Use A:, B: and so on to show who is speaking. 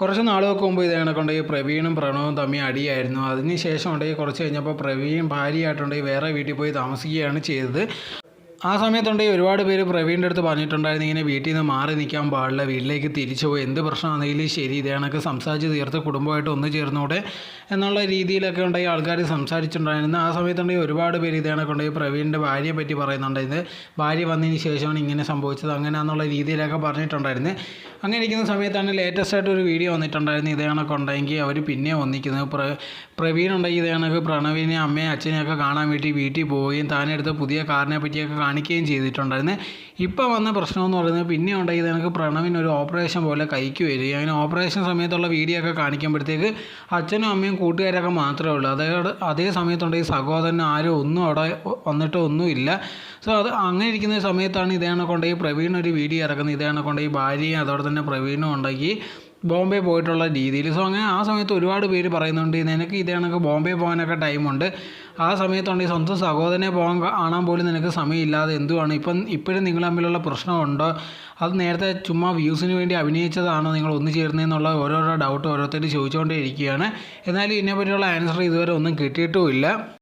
A: കുറച്ച് നാളുകൾക്ക് മുമ്പ് ഇത് കണക്കുണ്ടെങ്കിൽ പ്രവീണും പ്രണവും തമ്മിൽ അടിയായിരുന്നു. അതിന് ശേഷം ഉണ്ടെങ്കിൽ കുറച്ച് കഴിഞ്ഞപ്പോൾ പ്രവീൺ ഭാര്യയായിട്ടുണ്ടെങ്കിൽ വേറെ വീട്ടിൽ പോയി താമസിക്കുകയാണ് ചെയ്തത്. ആ സമയത്തുണ്ടെങ്കിൽ ഒരുപാട് പേര് പ്രവീണിന്റെ അടുത്ത് പറഞ്ഞിട്ടുണ്ടായിരുന്നു ഇങ്ങനെ വീട്ടിൽ നിന്ന് മാറി നിൽക്കാൻ പാടില്ല വീട്ടിലേക്ക് തിരിച്ചു പോയി എന്ത് പ്രശ്നമാണെങ്കിലും ശരി ഇതേ സംസാരിച്ച് തീർത്ത് കുടുംബമായിട്ട് ഒന്ന് ചേർന്നൂടെ എന്നുള്ള രീതിയിലൊക്കെ ഉണ്ടെങ്കിൽ ആൾക്കാർ സംസാരിച്ചിട്ടുണ്ടായിരുന്നു. ആ സമയത്തുണ്ടെങ്കിൽ ഒരുപാട് പേര് ഇതേ കണക്കുണ്ടെങ്കിൽ പ്രവീണിന്റെ ഭാര്യയെ പറ്റി പറയുന്നുണ്ടായിരുന്നു ഭാര്യ വന്നതിന് ശേഷമാണ് ഇങ്ങനെ സംഭവിച്ചത് അങ്ങനെ എന്നുള്ള രീതിയിലൊക്കെ പറഞ്ഞിട്ടുണ്ടായിരുന്നു. അങ്ങനെ ഇരിക്കുന്ന സമയത്താണ് ലേറ്റസ്റ്റ് ആയിട്ട് ഒരു വീഡിയോ വന്നിട്ടുണ്ടായിരുന്നു ഇതേ കണക്കുണ്ടെങ്കിൽ അവർ പിന്നെ ഒന്നിക്കുന്നത്. പ്ര പ്രവീൺ ഉണ്ടെങ്കിൽ പ്രണവിനെ അമ്മയും അച്ഛനെയൊക്കെ കാണാൻ വേണ്ടി വീട്ടിൽ പോവുകയും താനെടുത്ത പുതിയ കാറിനെ പറ്റിയൊക്കെ കാണിക്കുകയും ചെയ്തിട്ടുണ്ടായിരുന്നു. ഇപ്പോൾ വന്ന പ്രശ്നം എന്ന് പറയുന്നത് പിന്നെ ഉണ്ടെങ്കിൽ എനിക്ക് പ്രണവിന് ഒരു ഓപ്പറേഷൻ പോലെ കൈക്ക് വരികയും അങ്ങനെ ഓപ്പറേഷൻ സമയത്തുള്ള വീഡിയോ ഒക്കെ കാണിക്കുമ്പോഴത്തേക്ക് അച്ഛനും അമ്മയും കൂട്ടുകാരൊക്കെ മാത്രമേ ഉള്ളൂ. അതേ അതേ സമയത്തുണ്ടെങ്കിൽ സഹോദരൻ ആരും ഒന്നും അവിടെ വന്നിട്ട് ഒന്നുമില്ല സോ അത് അങ്ങനെ ഇരിക്കുന്ന സമയത്താണ് ഇതേ കൊണ്ടെങ്കിൽ പ്രവീൺ ഒരു വീഡിയോ ഇറക്കുന്നത്. ഇതേ കൊണ്ടെങ്കിൽ ഭാര്യയും അതോടെ തന്നെ പ്രവീണും ഉണ്ടെങ്കിൽ ബോംബെ പോയിട്ടുള്ള രീതിയിൽ. സോ അങ്ങനെ ആ സമയത്ത് ഒരുപാട് പേര് പറയുന്നുണ്ട് നിനക്ക് ഇതേ കണക്ക് ബോംബെ പോകാനൊക്കെ ടൈമുണ്ട് ആ സമയത്തുണ്ടെങ്കിൽ സ്വന്തം സഹോദരനെ പോകാൻ കാണാൻ പോലും നിനക്ക് സമയമില്ലാതെ എന്തുവാണ്? ഇപ്പം ഇപ്പോഴും നിങ്ങൾ തമ്മിലുള്ള പ്രശ്നമുണ്ടോ? അത് നേരത്തെ ചുമ്മാ വ്യൂസിന് വേണ്ടി അഭിനയിച്ചതാണോ നിങ്ങൾ ഒന്നു ചേർന്നതെന്നുള്ള ഓരോരോ ഡൗട്ട് ഓരോരുത്തർ ചോദിച്ചുകൊണ്ടേ ഇരിക്കുകയാണ്. എന്നാലും ഇതിനെപ്പറ്റിയുള്ള ആൻസർ ഇതുവരെ ഒന്നും കിട്ടിയിട്ടുമില്ല